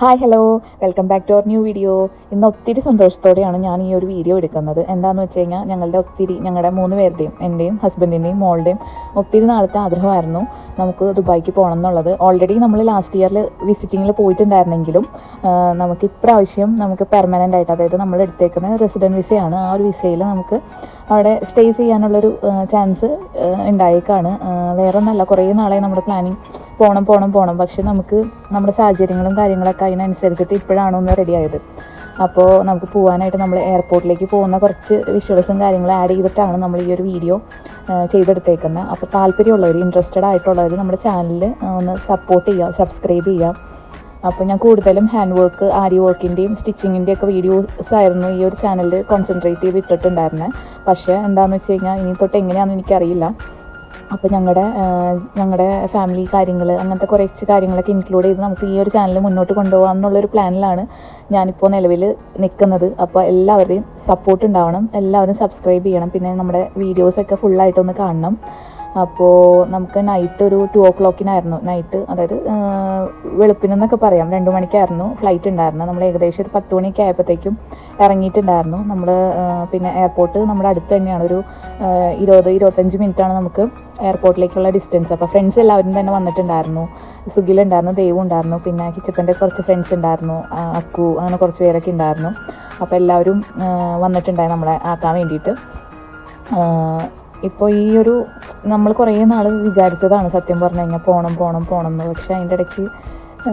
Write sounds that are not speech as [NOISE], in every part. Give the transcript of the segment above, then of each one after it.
Hi hello welcome back to our new video ഇന്ന് ഒത്തിരി സന്തോഷത്തോടെയാണ് ഞാൻ ഈ ഒരു വീഡിയോ എടുക്കുന്നത്. എന്താണെന്ന് വെച്ച് കഴിഞ്ഞാൽ ഞങ്ങളുടെ ഒത്തിരി ഞങ്ങളുടെ മൂന്ന് പേരുടെയും എന്റെയും ഹസ്ബൻഡിന്റെയും മോളുടെയും ഒത്തിരി നാളത്തെ ആഗ്രഹമായിരുന്നു നമുക്ക് ദുബായിക്ക് പോകണം എന്നുള്ളത്. ഓൾറെഡി നമ്മൾ ലാസ്റ്റ് ഇയറിൽ വിസിറ്റിങ്ങിൽ പോയിട്ടുണ്ടായിരുന്നെങ്കിലും നമുക്ക് ഇപ്രാവശ്യം നമുക്ക് പെർമനന്റ് ആയിട്ട് അതായത് നമ്മൾ എടുത്തേക്കുന്ന റെസിഡന്റ് വിസയാണ് ആ ഒരു വിസയിൽ നമുക്ക് അവിടെ സ്റ്റേ ചെയ്യാനുള്ളൊരു ചാൻസ് ഉണ്ടായേക്കാണ്. വേറെ ഒന്നല്ല കുറേ നാളെ നമ്മുടെ പ്ലാനിങ് പോകണം പോകണം പോകണം പക്ഷെ നമുക്ക് നമ്മുടെ സാഹചര്യങ്ങളും കാര്യങ്ങളൊക്കെ അതിനനുസരിച്ചിട്ട് ഇപ്പോഴാണ് ഒന്ന് റെഡി ആയത്. അപ്പോൾ നമുക്ക് പോകാനായിട്ട് നമ്മൾ എയർപോർട്ടിലേക്ക് പോകുന്ന കുറച്ച് വിഷ്വൽസും കാര്യങ്ങളും ആഡ് ചെയ്തിട്ടാണ് നമ്മൾ ഈ ഒരു വീഡിയോ ചെയ്തെടുത്തേക്കുന്നത് അപ്പോൾ താല്പര്യമുള്ളവർ ഇൻട്രസ്റ്റഡ് ആയിട്ടുള്ളവർ നമ്മുടെ ചാനലിൽ ഒന്ന് സപ്പോർട്ട് ചെയ്യുക സബ്സ്ക്രൈബ് ചെയ്യുക അപ്പോൾ ഞാൻ കൂടുതലും ഹാൻഡ് വർക്ക് ആരി വർക്കിന്റെയും സ്റ്റിച്ചിങ്ങിന്റെയും ഒക്കെ വീഡിയോസ് ആയിരുന്നു ഈ ഒരു ചാനലിൽ കോൺസെൻട്രേറ്റ് ചെയ്ത് ഇട്ടിട്ടുണ്ടായിരുന്നത് പക്ഷേ എന്താണെന്ന് വെച്ച് കഴിഞ്ഞാൽ ഇനി തൊട്ട് എങ്ങനെയാണെന്ന് എനിക്കറിയില്ല. അപ്പോൾ ഞങ്ങളുടെ ഞങ്ങളുടെ ഫാമിലി കാര്യങ്ങൾ അങ്ങനത്തെ കുറച്ച് കാര്യങ്ങളൊക്കെ ഇൻക്ലൂഡ് ചെയ്ത് നമുക്ക് ഈ ഒരു ചാനൽ മുന്നോട്ട് കൊണ്ടുപോകാം എന്നുള്ളൊരു പ്ലാനിലാണ് ഞാനിപ്പോൾ നിലവിൽ നിൽക്കുന്നത് അപ്പോൾ എല്ലാവരുടെയും സപ്പോർട്ട് ഉണ്ടാവണം. എല്ലാവരും സബ്സ്ക്രൈബ് ചെയ്യണം. പിന്നെ നമ്മുടെ വീഡിയോസൊക്കെ ഫുള്ളായിട്ടൊന്ന് കാണണം. അപ്പോൾ നമുക്ക് നൈറ്റ് ഒരു ടു ഓ ക്ലോക്കിനായിരുന്നു നൈറ്റ് അതായത് വെളുപ്പിനെന്നൊക്കെ പറയാം. രണ്ട് മണിക്കായിരുന്നു ഫ്ലൈറ്റ് ഉണ്ടായിരുന്നത് നമ്മൾ ഏകദേശം ഒരു പത്ത് മണിയൊക്കെ ആയപ്പോഴത്തേക്കും ഇറങ്ങിയിട്ടുണ്ടായിരുന്നു നമ്മൾ പിന്നെ എയർപോർട്ട് നമ്മുടെ അടുത്ത് തന്നെയാണ്. ഒരു ഇരുപത് ഇരുപത്തഞ്ച് മിനിറ്റാണ് നമുക്ക് എയർപോർട്ടിലേക്കുള്ള ഡിസ്റ്റൻസ് അപ്പോൾ ഫ്രണ്ട്സ് എല്ലാവരും തന്നെ വന്നിട്ടുണ്ടായിരുന്നു. സുഖിലുണ്ടായിരുന്നു ദൈവം ഉണ്ടായിരുന്നു പിന്നെ കിച്ചപ്പന്റെ കുറച്ച് ഫ്രണ്ട്സ് ഉണ്ടായിരുന്നു അക്കു അങ്ങനെ കുറച്ച് പേരൊക്കെ ഉണ്ടായിരുന്നു. അപ്പോൾ എല്ലാവരും വന്നിട്ടുണ്ടായി നമ്മളെ ആക്കാൻ വേണ്ടിയിട്ട്. ഇപ്പോൾ ഈ ഒരു നമ്മൾ കുറേ നാൾ വിചാരിച്ചതാണ് സത്യം പറഞ്ഞു കഴിഞ്ഞാൽ പോകണം പോകണം പോകണം എന്ന്. പക്ഷേ അതിന്റെ ഇടയ്ക്ക്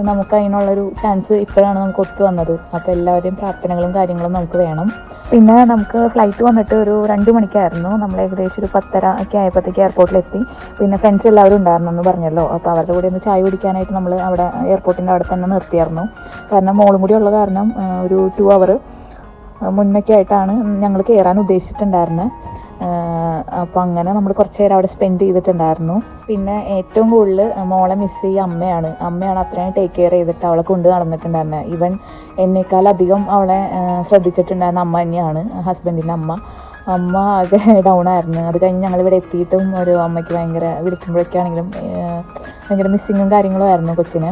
നമുക്ക് അതിനുള്ളൊരു ചാൻസ് ഇപ്പോഴാണ് നമുക്ക് ഒത്തു വന്നത്. അപ്പോൾ എല്ലാവരുടെയും പ്രാർത്ഥനകളും കാര്യങ്ങളും നമുക്ക് വേണം. പിന്നെ നമുക്ക് ഫ്ലൈറ്റ് വന്നിട്ട് ഒരു രണ്ട് മണിക്കായിരുന്നു. നമ്മൾ ഏകദേശം ഒരു പത്തര ഒക്കെ ആയപ്പോഴത്തേക്ക് എയർപോർട്ടിലെത്തി പിന്നെ ഫ്രണ്ട്സ് എല്ലാവരും ഉണ്ടായിരുന്നു എന്ന് പറഞ്ഞല്ലോ. അപ്പോൾ അവരുടെ കൂടെ ഒന്ന് ചായ കുടിക്കാനായിട്ട് നമ്മൾ അവിടെ എയർപോർട്ടിന്റെ അവിടെ തന്നെ നിർത്തിയായിരുന്നു. കാരണം മോളും കൂടി ഉള്ള കാരണം ഒരു ടു അവർ മുന്നൊക്കെ ആയിട്ടാണ് ഞങ്ങൾ കയറാൻ ഉദ്ദേശിച്ചിട്ടുണ്ടായിരുന്നത് അപ്പോൾ അങ്ങനെ നമ്മൾ കുറച്ച് നേരം അവിടെ സ്പെൻഡ് ചെയ്തിട്ടുണ്ടായിരുന്നു. പിന്നെ ഏറ്റവും കൂടുതൽ മോളെ മിസ് ചെയ്യുക അമ്മയാണ്. അമ്മയാണ് അത്രയും ടേക്ക് കെയർ ചെയ്തിട്ട് അവളെ കൊണ്ട് നടന്നിട്ടുണ്ടായിരുന്നത് ഈവൻ എന്നേക്കാളധികം അവളെ ശ്രദ്ധിച്ചിട്ടുണ്ടായിരുന്ന അമ്മ തന്നെയാണ് ഹസ്ബൻഡിന്റെ അമ്മ. അമ്മ ആകെ ഡൗൺ ആയിരുന്നു. അത് കഴിഞ്ഞ് ഞങ്ങൾ ഇവിടെ എത്തിയിട്ടും ഒരു അമ്മയ്ക്ക് ഭയങ്കര വിളിക്കുമ്പോഴൊക്കെ ആണെങ്കിലും ഭയങ്കര മിസ്സിങ്ങും കാര്യങ്ങളും ആയിരുന്നു കൊച്ചിന്.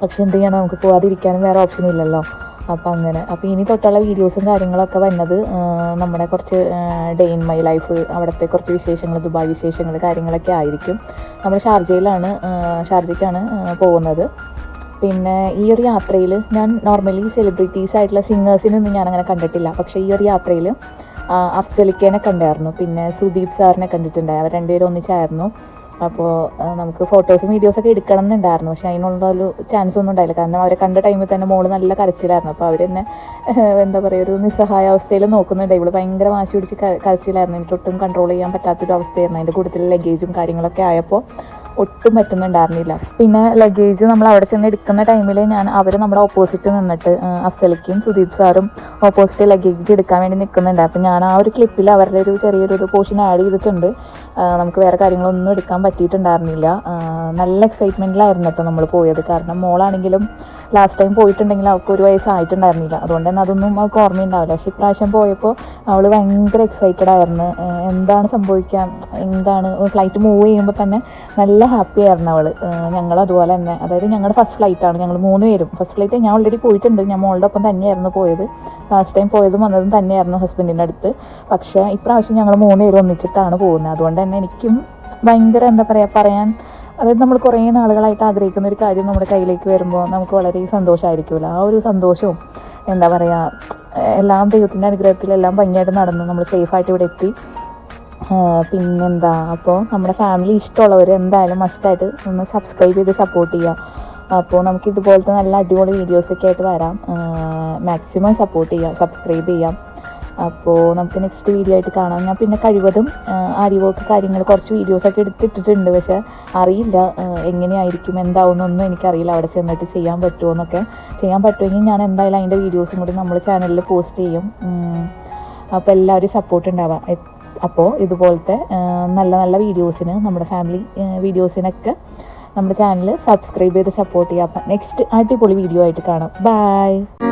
പക്ഷെ എന്ത് ചെയ്യാൻ നമുക്ക് പോകാതിരിക്കാനും വേറെ ഓപ്ഷൻ ഇല്ലല്ലോ. അപ്പം അങ്ങനെ. അപ്പോൾ ഇനി തൊട്ടുള്ള വീഡിയോസും കാര്യങ്ങളൊക്കെ വരുന്നത് ആ, നമ്മുടെ കുറച്ച് ഡേ ഇൻ മൈ ലൈഫ് അവിടുത്തെ കുറച്ച് വിശേഷങ്ങൾ ദുബായ് വിശേഷങ്ങൾ കാര്യങ്ങളൊക്കെ ആയിരിക്കും. നമ്മൾ ഷാർജയിലാണ് ഷാർജയ്ക്കാണ് പോകുന്നത്. പിന്നെ ഈ ഒരു യാത്രയിൽ ഞാൻ നോർമലി സെലിബ്രിറ്റീസ് ആയിട്ടുള്ള സിംഗേഴ്സിനൊന്നും ഞാനങ്ങനെ കണ്ടിട്ടില്ല. പക്ഷേ ഈ ഒരു യാത്രയിൽ അഫ്സലിക്കേനെ കണ്ടായിരുന്നു. പിന്നെ സുദീപ് സാറിനെ കണ്ടിട്ടുണ്ടായി. അവർ രണ്ടുപേരും ഒന്നിച്ചായിരുന്നു. അപ്പോൾ നമുക്ക് ഫോട്ടോസും വീഡിയോസൊക്കെ എടുക്കണം എന്നുണ്ടായിരുന്നു പക്ഷേ അതിനുള്ള ഒരു ചാൻസ് ഒന്നും ഉണ്ടായില്ല. കാരണം അവരെ കണ്ട ടൈമിൽ തന്നെ മോൾ നല്ല കരച്ചിലായിരുന്നു. അപ്പോൾ അവർ തന്നെ [LAUGHS] എന്താ പറയുക ഒരു നിസ്സഹായ അവസ്ഥയിൽ നോക്കുന്നുണ്ട്. ഇവൾ ഭയങ്കര വാശി പിടിച്ച് കരച്ചിലായിരുന്നു. എനിക്ക് ഒട്ടും കൺട്രോൾ ചെയ്യാൻ പറ്റാത്തൊരു അവസ്ഥയായിരുന്നു. അതിന്റെ കൂടുതൽ ലഗേജും കാര്യങ്ങളൊക്കെ ആയപ്പോൾ ഒട്ടും പറ്റുന്നുണ്ടായിരുന്നില്ല. പിന്നെ ലഗേജ് നമ്മൾ അവിടെ ചെന്ന് എടുക്കുന്ന ടൈമിൽ ഞാൻ അവർ നമ്മുടെ ഓപ്പോസിറ്റ് നിന്നിട്ട് അഫ്സലിക്കും സുദീപ് സാറും ഓപ്പോസിറ്റ് ലഗേജ് എടുക്കാൻ വേണ്ടി നിൽക്കുന്നുണ്ട് അപ്പം ഞാൻ ആ ഒരു ക്ലിപ്പിൽ അവരുടെ ഒരു ചെറിയൊരു പോർഷൻ ആഡ് ചെയ്തിട്ടുണ്ട്. നമുക്ക് വേറെ കാര്യങ്ങളൊന്നും എടുക്കാൻ പറ്റിയിട്ടുണ്ടായിരുന്നില്ല. നല്ല എക്സൈറ്റ്മെന്റിലായിരുന്നു കേട്ടോ നമ്മൾ പോയത്. കാരണം മോളാണെങ്കിലും ലാസ്റ്റ് ടൈം പോയിട്ടുണ്ടെങ്കിൽ അവൾക്ക് ഒരു വയസ്സായിട്ടുണ്ടായിരുന്നില്ല. അതുകൊണ്ട് തന്നെ അതൊന്നും അവൾക്ക് ഓർമ്മയുണ്ടാവില്ല. പക്ഷെ ഇപ്രാവശ്യം പോയപ്പോൾ അവൾ ഭയങ്കര എക്സൈറ്റഡ് ആയിരുന്നു. എന്താണ് സംഭവിക്കാം എന്താണ് ഫ്ലൈറ്റ് മൂവ് ചെയ്യുമ്പോൾ തന്നെ നല്ല ഹാപ്പി ആയിരുന്നു അവൾ ഞങ്ങൾ അതുപോലെ തന്നെ അതായത് ഞങ്ങളുടെ ഫസ്റ്റ് ഫ്ലൈറ്റാണ് ഞങ്ങൾ മൂന്ന് പേരും. ഫസ്റ്റ് ഫ്ലൈറ്റ് ഞാൻ ഓൾറെഡി പോയിട്ടുണ്ട്. ഞാൻ മോളുടെ ഒപ്പം തന്നെയായിരുന്നു പോയത്. ലാസ്റ്റ് ടൈം പോയതും വന്നതും തന്നെയായിരുന്നു ഹസ്ബൻഡിന്റെ അടുത്ത്. പക്ഷേ ഇപ്രാവശ്യം ഞങ്ങൾ മൂന്ന് പേരും ഒന്നിച്ചിട്ടാണ് പോകുന്നത്. അതുകൊണ്ട് തന്നെ എനിക്കും ഭയങ്കര എന്താ പറയുക പറയാൻ അതായത് നമ്മൾ കുറേ നാളുകളായിട്ട് ആഗ്രഹിക്കുന്ന ഒരു കാര്യം നമ്മുടെ കയ്യിലേക്ക് വരുമ്പോൾ നമുക്ക് വളരെ സന്തോഷമായിരിക്കുമല്ലോ ആ ഒരു സന്തോഷവും എന്താ പറയുക എല്ലാം ദൈവത്തിന്റെ അനുഗ്രഹത്തിൽ എല്ലാം ഭംഗിയായിട്ട് നടന്നു നമ്മൾ സേഫായിട്ട് ഇവിടെ എത്തി. പിന്നെന്താ അപ്പോൾ നമ്മുടെ ഫാമിലി ഇഷ്ടമുള്ളവർ എന്തായാലും മസ്റ്റായിട്ട് ഒന്ന് സബ്സ്ക്രൈബ് ചെയ്ത് സപ്പോർട്ട് ചെയ്യുക. അപ്പോൾ നമുക്ക് ഇതുപോലത്തെ നല്ല അടിപൊളി വീഡിയോസൊക്കെ ആയിട്ട് വരാം. മാക്സിമം സപ്പോർട്ട് ചെയ്യാം സബ്സ്ക്രൈബ് ചെയ്യാം. അപ്പോൾ നമുക്ക് നെക്സ്റ്റ് വീഡിയോ ആയിട്ട് കാണാം. ഞാൻ പിന്നെ കഴിവതും അറിവൊക്കെ കാര്യങ്ങൾ കുറച്ച് വീഡിയോസൊക്കെ എടുത്തിട്ടിട്ടുണ്ട്. പക്ഷേ അറിയില്ല എങ്ങനെയായിരിക്കും എന്താവുന്നൊന്നും എനിക്കറിയില്ല. അവിടെ ചെന്നിട്ട് ചെയ്യാൻ പറ്റുമോ എന്നൊക്കെ. ചെയ്യാൻ പറ്റുമെങ്കിൽ ഞാൻ എന്തായാലും അതിന്റെ വീഡിയോസും കൂടി നമ്മൾ ചാനലിൽ പോസ്റ്റ് ചെയ്യും. അപ്പോൾ എല്ലാവരും സപ്പോർട്ട് ഉണ്ടാവാം അപ്പോൾ ഇതുപോലത്തെ നല്ല നല്ല വീഡിയോസിന് നമ്മുടെ ഫാമിലി വീഡിയോസിനൊക്കെ നമ്മുടെ ചാനൽ സബ്സ്ക്രൈബ് ചെയ്ത് സപ്പോർട്ട് ചെയ്യാം അപ്പം നെക്സ്റ്റ് അടിപൊളി വീഡിയോ ആയിട്ട് കാണാം. ബൈ